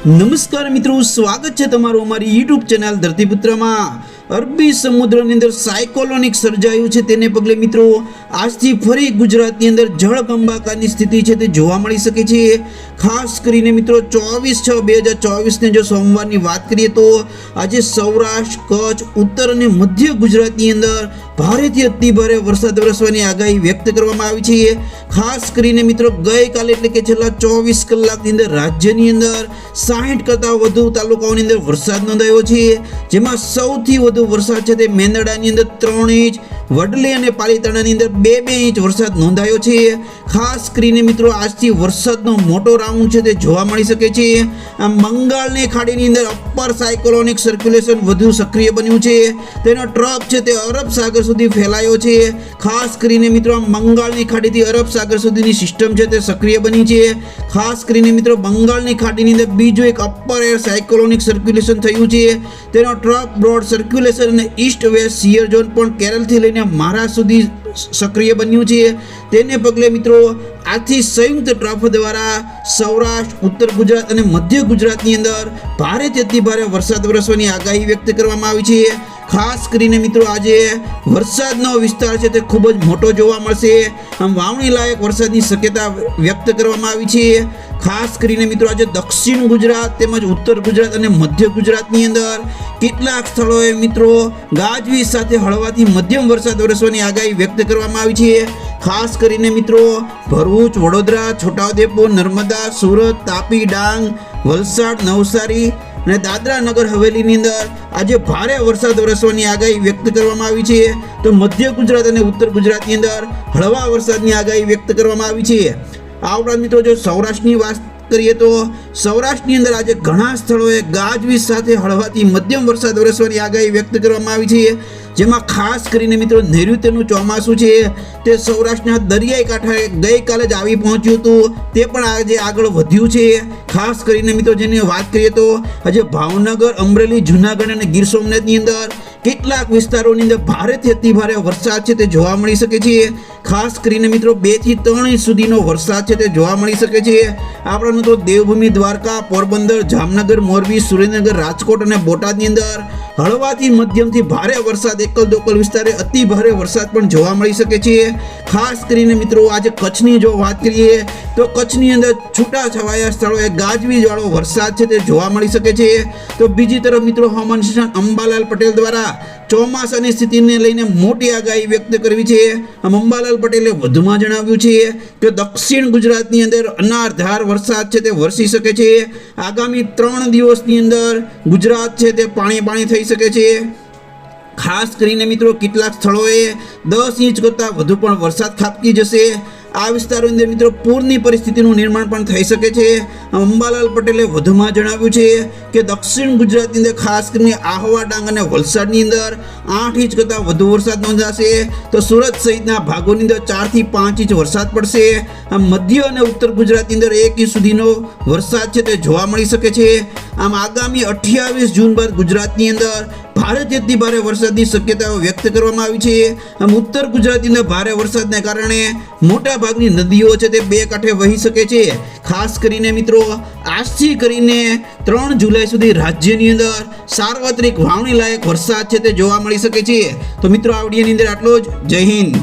નમસ્કાર મિત્રો સ્વાગત છે તમારું અમારી યુટ્યુબ ચેનલ ધરતીપુત્રમાં. અરબી સમુદ્રની અંદર સાયકોલોનિક સર્જાયું છે. તેને પગલે મિત્રો, આજથી ફરી ગુજરાતની અંદર જળબંબાકારની સ્થિતિ છે તે જોવા મળી શકે છે. ખાસ કરીને મિત્રો, ચોવીસ છ બે હજાર ચોવીસને જો સોમવારની વાત કરીએ તો આજે સૌરાષ્ટ્ર, કચ્છ, ઉત્તર અને મધ્ય ગુજરાતની અંદર ભારેથી અતિ ભારે વરસાદ વરસવાની આગાહી વ્યક્ત કરવામાં આવી છે. ખાસ કરીને મિત્રો, ગઈકાલે એટલે કે છેલ્લા ચોવીસ કલાકની અંદર રાજ્યની અંદર સાહીઠ કરતાં વધુ તાલુકાઓની અંદર વરસાદ નોંધાયો છે. જેમાં સૌથી વધુ વરસાદ છે તે મેંદડાની અંદર ત્રણ ઇંચ, વડલી અને પાલીતાણાની અંદર બે બે ઇંચ વરસાદ નોંધાયો છે. ખાસ કરીને મિત્રો આજથી વરસાદનો મોટો રાઉન્ડ છે તે જોવા મળી શકે છે. આ બંગાળની ખાડીની અંદર અપર સાયકોલોનિક સર્ક્યુલેશન વધુ સક્રિય બન્યું છે. તેનો ટ્રક છે તે અરબ સાગર સુધી ફેલાયો છે. ખાસ કરીને મિત્રો બંગાળની ખાડીથી અરબ સાગર સુધીની સિસ્ટમ છે તે સક્રિય બની છે. ખાસ કરીને મિત્રો, બંગાળની ખાડીની અંદર બીજું એક અપર એર સાયકોલોનિક સર્ક્યુલેશન થયું છે. તેનો ટ્રક બ્રોડ સર્ક્યુલેશન અને ઈસ્ટ વેસ્ટ સિયર ઝોન પણ કેરળથી લઈને મહારાષ્ટ્ર સુધી સક્રિય બન્યું છે. તેને પગલે મિત્રો આથી સંયુક્ત ટ્રફ દ્વારા સૌરાષ્ટ્ર, ઉત્તર ગુજરાત અને મધ્ય ગુજરાતની અંદર ભારેથી અતિ ભારે વરસાદ વરસવાની આગાહી વ્યક્ત કરવામાં આવી છે. ખાસ કરીને મિત્રો આજે વરસાદનો વિસ્તાર છે તે ખૂબ જ મોટો જોવા મળશે. આમ વાવણી લાયક વરસાદની શક્યતા વ્યક્ત કરવામાં આવી છે. ખાસ કરીને મિત્રો આજે દક્ષિણ ગુજરાત તેમજ ઉત્તર ગુજરાત અને મધ્ય ગુજરાતની અંદર કેટલાક સ્થળોએ મિત્રો ગાજવીજ સાથે હળવાથી મધ્યમ વરસાદ વરસવાની આગાહી વ્યક્ત કરવામાં આવી છે. ખાસ કરીને મિત્રો ભરૂચ, વડોદરા, છોટાઉદેપુર, નર્મદા, સુરત, તાપી, ડાંગ, વલસાડ, નવસારી અને દાદરા નગર હવેલીની અંદર આજે ભારે વરસાદ વરસવાની આગાહી વ્યક્ત કરવામાં આવી છે. તો મધ્ય ગુજરાત અને ઉત્તર ગુજરાતની અંદર હળવા વરસાદની આગાહી વ્યક્ત કરવામાં આવી છે. આ ઉપરાંત મિત્રો, જો સૌરાષ્ટ્રની વાત કરીએ તો સૌરાષ્ટ્રની અંદર આજે ઘણા સ્થળોએ ગાજવીજ સાથે હળવાથી મધ્યમ વરસાદ વરસવાની આગાહી વ્યક્ત કરવામાં આવી છે. જેમાં ખાસ કરીને મિત્રો નૈઋત્યનું ચોમાસું છે, તે સૌરાષ્ટ્રના દરિયાઈ કાંઠે ગઈકાલે જ આવી પહોંચ્યું હતું. તે પણ આજે આગળ વધ્યું છે. ખાસ કરીને મિત્રો જેની વાત કરીએ તો આજે ભાવનગર, અમરેલી, જુનાગઢ અને ગીર સોમનાથની અંદર કેટલાક વિસ્તારોની અંદર ભારેથી અતિ ભારે વરસાદ છે તે જોવા મળી શકે છે. ખાસ કરીને મિત્રો બેથી ત્રણ ઇંચ સુધીનો વરસાદ છે તે જોવા મળી શકે છે. આપણા મિત્રો દેવભૂમિ, દ્વારકા, પોરબંદર, જામનગર, મોરબી, સુરેન્દ્રનગર, રાજકોટ અને બોટાદની અંદર હળવાથી મધ્યમથી ભારે વરસાદ એકલ દોકલ વિસ્તારે અતિ ભારે વરસાદ પણ જોવા મળી શકે છે. ખાસ કરીને મિત્રો આજે કચ્છની જો વાત કરીએ, તો કચ્છની અંદર છૂટા છવાયા સ્થળોએ ગાજવીજવાળો વરસાદ છે તે જોવા મળી શકે છે. તો બીજી તરફ મિત્રો હવામાન અંબાલાલ પટેલ દ્વારા ચોમાસાની સ્થિતિને લઈને મોટી આગાહી વ્યક્ત કરવી છે. અંબાલાલ પટેલે વધુમાં જણાવ્યું છે કે દક્ષિણ ગુજરાતની અંદર અનારધાર વરસાદ છે તે વરસી શકે છે. આગામી ત્રણ દિવસની અંદર ગુજરાત છે તે પાણી પાણી થઈ શકે છે. ખાસ કરીને મિત્રો કેટલાક સ્થળોએ દસ ઇંચ કરતાં વધુ પણ વરસાદ ખાબકી જશે. આ વિસ્તારોની અંદર મિત્રો પૂરની પરિસ્થિતિનું નિર્માણ પણ થઈ શકે છે. અંબાલાલ પટેલે વધુમાં જણાવ્યું છે કે દક્ષિણ ગુજરાતની અંદર ખાસ કરીને આહવા ડાંગ અને વલસાડની અંદર આઠ ઇંચ કરતાં વધુ વરસાદ નોંધાશે. તો સુરત સહિતના ભાગોની અંદર ચારથી પાંચ ઇંચ વરસાદ પડશે. આમ મધ્ય અને ઉત્તર ગુજરાતની અંદર એક ઇંચ સુધીનો વરસાદ છે તે જોવા મળી શકે છે. આમ આગામી અઠ્યાવીસ જૂન બાદ ગુજરાતની અંદર ભારેથી અતિ ભારે વરસાદની શક્યતાઓ વ્યક્ત કરવામાં આવી છે, આમ ઉત્તર ગુજરાતીના ભારે વરસાદને કારણે મોટા ભાગની નદીઓ છે તે બે કાંઠે વહી શકે છે. ખાસ કરીને મિત્રો, આજથી કરીને ત્રણ જુલાઈ સુધી રાજ્યની અંદર સાર્વત્રિક વાવણી લાયક વરસાદ છે તે જોવા મળી શકે છે. તો મિત્રો, આ વિડીયોની અંદર આટલો જ. જય હિન્દ.